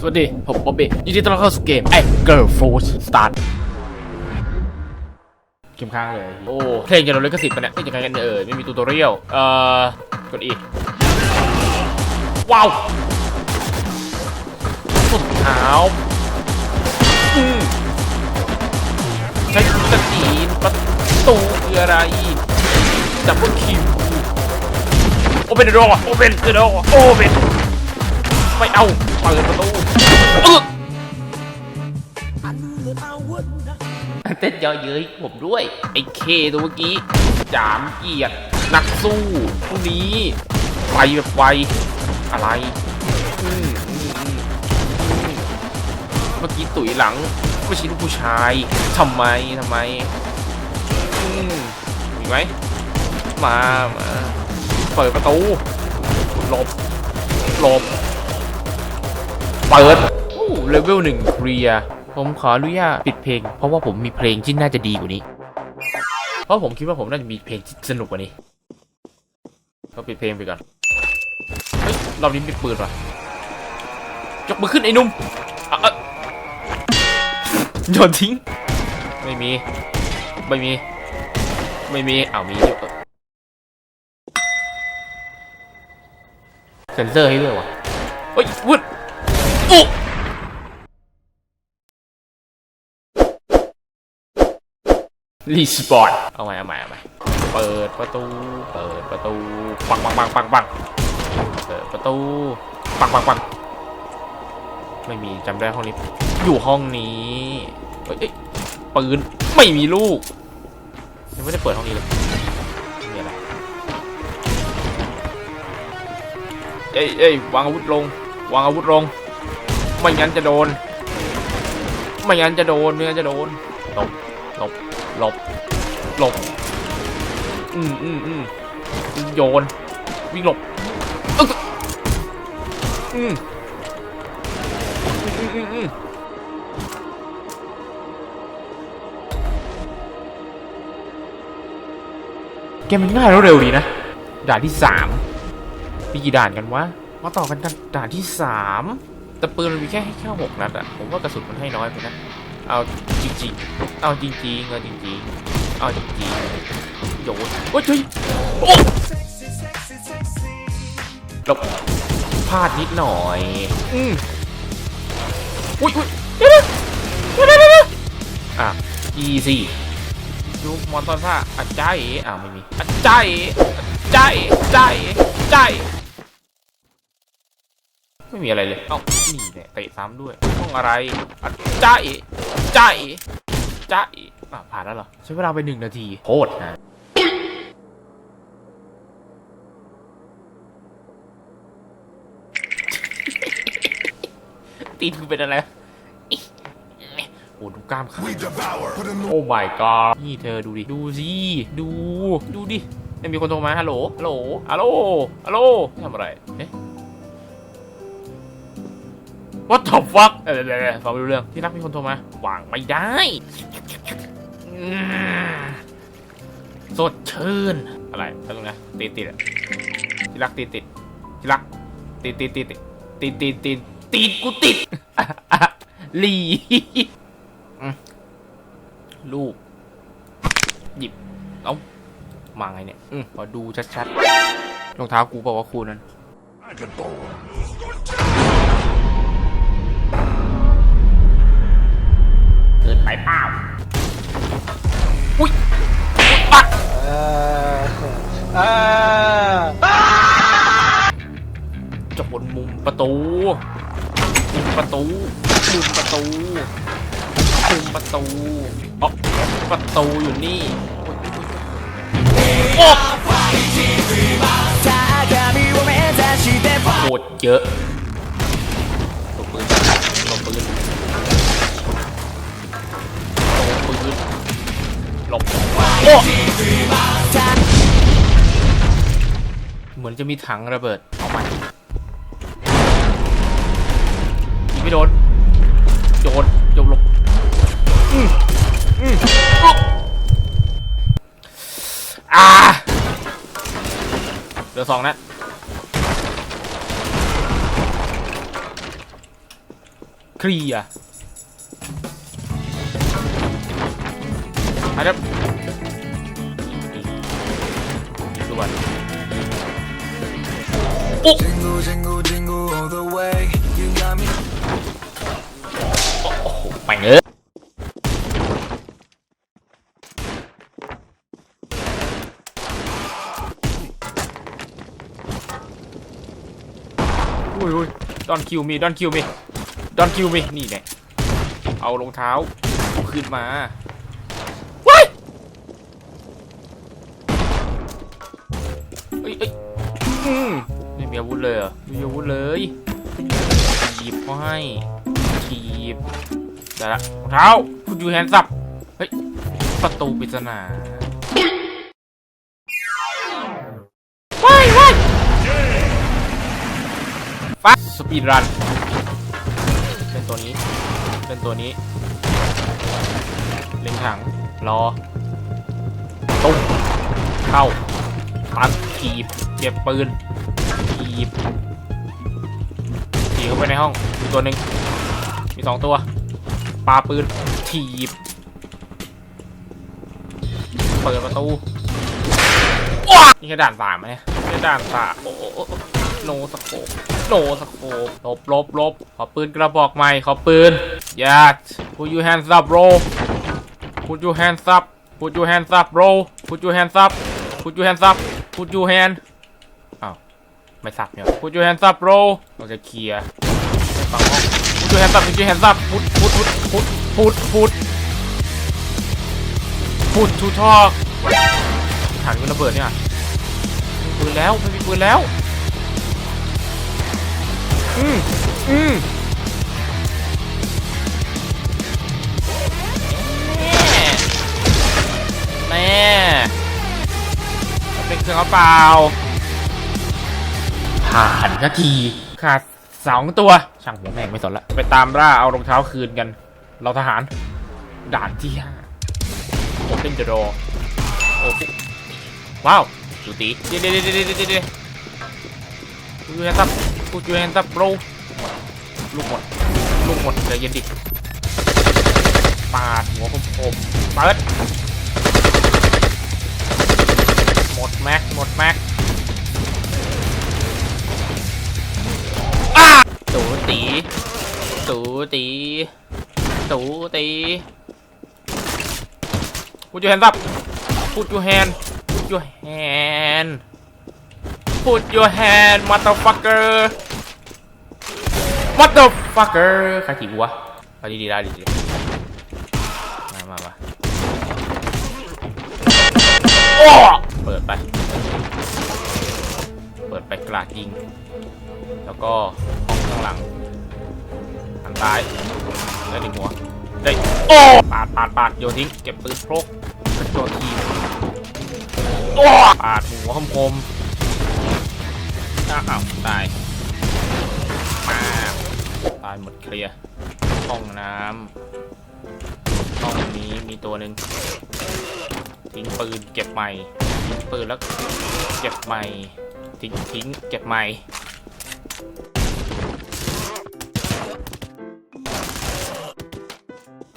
สวัสดี ผมบ๊อบบี้ยินดีต้อนรับเข้าสู่เกม Angle Force Start เกมค้างเลย โอ้ เพลงจะโดนลิขสิทธิ์ปะเนี่ยไม่ยังไงกันเนี่ยเออไม่มีตูตอเรียลเอ่อกดอีก ว้าวสุดเท้าอืมใช้สตีนประตูคืออะไรดับเบิลคิวโอเปนเดอร์โอเปนเดอร์โอเปน ไม่เอาเปิดประตูเต้นเยอะเย้ยผมด้วย ไอ้เคตัวเมื่อกี้ จามเกียร์นักสู้พวกนี้ไฟแบบไวอะไรเมื่อกี้ตุ๋ยหลังไม่ใช่ลูกผู้ชายทำไมทำไมอืมมีไหมมามา เปิดประตูหลบหลบ เปิดเลเวลหนึ่งเคลียผมขออนุญาตปิดเพลง เพราะว่าผมมีเพลงที่น่าจะดีกว่านี้ เพราะผมคิดว่าผมน่าจะมีเพลงที่สนุกกว่านี้ก็ปิดเพลงไปก่อนเฮ้ยรอบนี้มีปืนว่ะยกมือขึ้นไอ้นุ่มอะอะโยนทิ้ง ไม่มี ไม่มี ไม่มีอ้าวมีอยู่เซ็นเซอร์ให้ด้วยวะเฮ้ยวุด อุรีสปอร์ตเอาใหม่เอาใหม่เอาใหม่เปิดประตู เปิดประตู ปังปังปังปังปังเปิดประตู ปังปังปังไม่มีจำได้ห้องนี้ อยู่ห้องนี้เฮ้ยเอ้ยปืน ไม่มีลูกยังไม่ได้เปิดห้องนี้เลยม่มีอะไรเอ้ยเอ้ยวางอาวุธลง วางอาวุธลง ไม่งั้นจะโดน ไม่งั้นจะโดนไม่งั้นจะโดนหลบหลบหลบหลบอืมอืมอืมโยน วิ่งหลบอืมอืมอืมอืมเกมมันง่ายแล้วเร็วดีนะ ด่านที่สามมีกี่ด่านกันวะ มาต่อกันด่านที่สาม แต่ปืนมันมีแค่แค่หกนัดอะผมว่ากระสุนมันให้น้อยไปนะ เอาจริงๆ เอาจริงๆเอาจริงๆเอาจริงๆโยนโอ้ยเฮ้ยโอ้หลบพลาดนิดหน่อย อืมอุ้ยอุ้ยเดี๋ยวเดี๋ยวเดี๋ยวเดี๋ยวเดี๋ยวอะ easy ดูมอนตอนท่าอะใจายอะไม่มีอะใจายใจายใจใจาย ไม่มีอะไรเลย เอ้า นี่แหละเตะซ้ำด้วยห้องอะไรอะใจายใจายใจายอะผ่านแล้วเหรอ ใช้เวลาไปหนึ่งนาทีโคตรนะตีนคือเป็นอะไรโอ้ดูกล้ามขา We devour. Put in โอ้ my god นี่เธอดูดิ ดูสิ ดู ดูดิไม่มีคนโทรมาฮัลโหล ฮัลโหล ฮัลโหล ฮัลโหลทำอะไรเอ๊ะ What the fuck เดี๋ยวเดี๋ยวเดี๋ยวฟังไม่รู้เรื่อง ที่รักมีคนโทรมาวางไม่ได้อืมสดชื่น อะไรแล้วตรงนี้ติดติดอะที่รักติดติดที่รักติดติดติดติดติดติดติดกูติดลีลูกหยิบ เอามาไงเนี่ยอืมขอดูชัดๆรองเท้ากูบอกว่าคูนั้น ไปเปล่า อุ้ยปักจะบนมุมประตู มุมประตู มุมประตู มุมประตูอ๋อประตูอยู่นี่โอ้โคตรเยอะ ตัวปืนหลบโอ้เหมือนจะมีถังระเบิดเอามายิงไม่โดนโยนโยนหลบอืมอืมอุ๊บอ่าเหลือสองนัดเคลียร์ ไปครับอีกอีกด่วน Jingle, jingle, jingle all the way. You got me. ไปเอ้ยอุ้ยอุ้ยดอนคิวมีดอนคิวมีดอนคิวมีนี่แหละเอารองเท้าขึ้นมาว้ายเอ้ยเอ้ยอืมไม่มีอาวุธเลยเหรอไม่มีอาวุธเลยหยิบเขาให้ทีบได้ละรองเท้าคุณยูแฮนด์ซับเฮ้ยประตูปริศนาว้ายว้ายฟ้าสปีดรันเป็นตัวนี้เป็นตัวนี้เล็งถังรอตุ้มเข้าตัน ทีบเก็บปืนทีบทีบเข้าไปในห้องมีตัวหนึ่งมีสองตัวปาปืนถีบ เปิดประตูนี่แค่ด่านสามไหมนี่ยนี่แค่ด่านสามโอ้โนสโคปโนสโคปลบลบลบขอปืนกระบอกใหม่ขอปืนยัด put your hands up bro put your hands up put your hands up bro put your hands up put your hands up พุทยูแฮนอ้าว ไม่สับเนี่ยพุทยูแฮนสับโรเราจะเคลียร์พุทยูแฮนสับพุทยูแฮนสับพุทพุทพุทพุทพุทพุดพุททูทอกฐานกันระเบิดเนี่ยปืนแล้วไม่มีปืนแล้ว อืมอืมแม่ เป็นเครื่องเปล่า ผ่านสักทีขาดสองตัว ช่างหัวแม่งไม่สนละ ไปตามล่าเอารองเท้าคืนกัน เราทหาร ด่านที่ห้าโอเ n นเดอร์โอ้โหว้าวดูตีเดี๋ยวเดี๋ยวเดี๋ยวเดี๋ยวเดี๋ยวเดี๋ยวกูยูแฮนซับกูยูแฮนซับโบรลูกหมด ลูกหมดใจเย็นดิปาดหัวคมๆเปิด ตูตีตูตีพูดยูแฮนด์ซับพูดยูแฮนพูดยูแฮนพูดยูแฮน motherfucker motherfucker ใครถีบวะไปดีๆได้ดีๆมามามาโอ้เปิดไป เปิดไปกราดยิง แล้วก็ห้องข้างหลัง หันซ้ายได้หนึ่งหัวได้โอ้ปาดปาดปาดโยนทิ้งเก็บปืนพกกระโจนทีโอ้ปาดหัวคมคมอ้าวอ้าวตายมาตายหมดเคลียร์ห้องน้ำห้องนี้มีตัวหนึ่งทิ้งปืนเก็บใหม่ทิ้งปืนแล้วเก็บใหม่ทิ้งทิ้งเก็บใหม่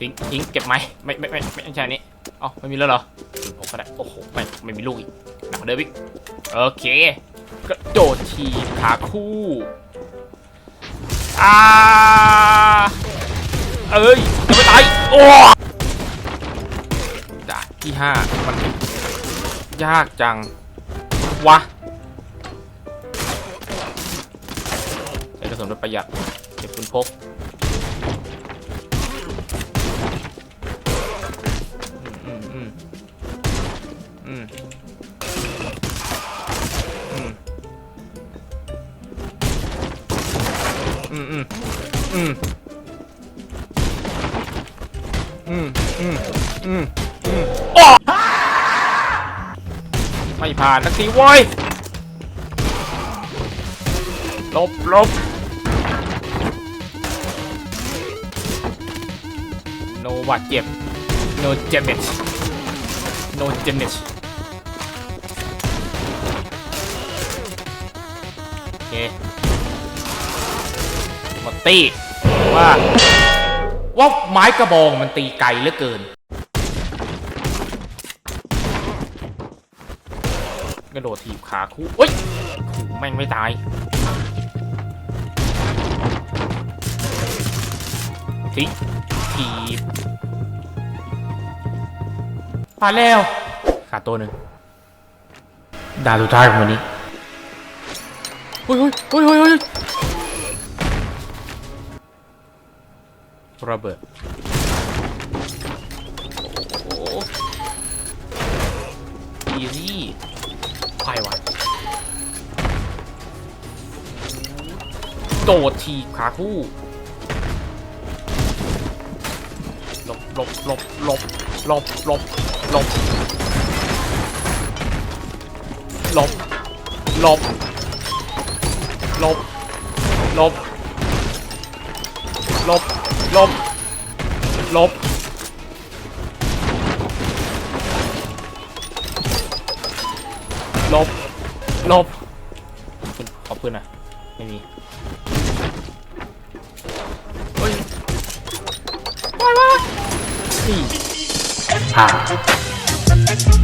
ทิ้งทิ้งเก็บไหมไม่ไม่ไม่ไม่ใช่นี้เอ้าไม่มีแล้วเหรอผมก็ได้โอ้โหไม่ไม่มีลูกอีกหนักเดิมอีกโอเคกระโดดทีขาคู่อ่าเอ้ยจะไม่ตายโอ้ด่านที่ห้ามันยากจังวะใช้กระสุนประหยัดเก็บปืนพก อืมอืมอืมอืมอืมอืมอืมอืมอืมโอ้ไม่ผ่านสักทีเว้ยลบลบโนบาดเจ็บ no damage no damage เคหมดตี้ว่าว่าไม้กระบองมันตีไกลเหลือเกิน กระโดดถีบขาคู่เฮ้ยขู่แม่งไม่ตายทิ้งถีบผ่านแล้วขาดตัวหนึ่งดาวสุดท้ายของวันนี้ ฮ้ยเฮ้ยเฮ้ยเฮ้ยเฮ้ยระเบิดโอ้โหอีซี่ไปวะโดดทีบขาคู่หลบหลบหลบหลบหลบหลบหลบหลบหลบ หลบ หลบ หลบ หลบ หลบ หลบ หลบ คุณขอบคุณนะไม่มีเฮ้ยไปวะนี่ผ่าน